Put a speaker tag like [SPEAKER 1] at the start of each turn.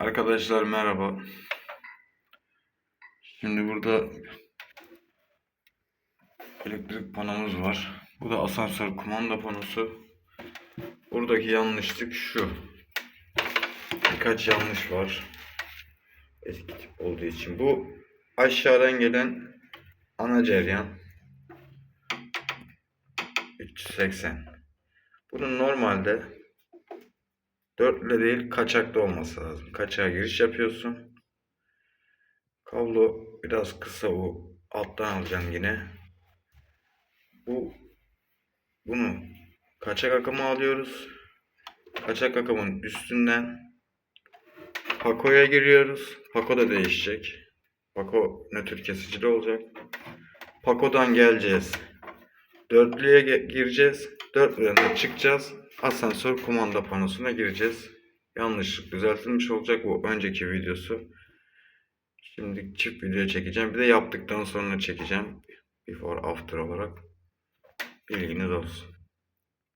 [SPEAKER 1] Arkadaşlar merhaba. Şimdi burada elektrik panomuz var. Bu da asansör kumanda panosu. Buradaki yanlışlık şu. Birkaç yanlış var. Eski tip olduğu için. Bu aşağıdan gelen ana ceryan. 380. Bunun normalde dörtlü değil kaçaklı olması lazım. Kaçağa giriş yapıyorsun. Kablo biraz kısa o alttan alacaksın yine. Bu bunu kaçak akımı alıyoruz. Kaçak akımın üstünden Pako'ya giriyoruz. Pako da değişecek. Pako nötr kesicili olacak. Pako'dan geleceğiz. Dörtlüye gireceğiz. Dörtlüden de çıkacağız. Asansör kumanda panosuna gireceğiz. Yanlışlık düzeltilmiş olacak bu önceki videosu. Şimdi çift video çekeceğim. Bir de yaptıktan sonra çekeceğim. Before after olarak. Bilginiz olsun.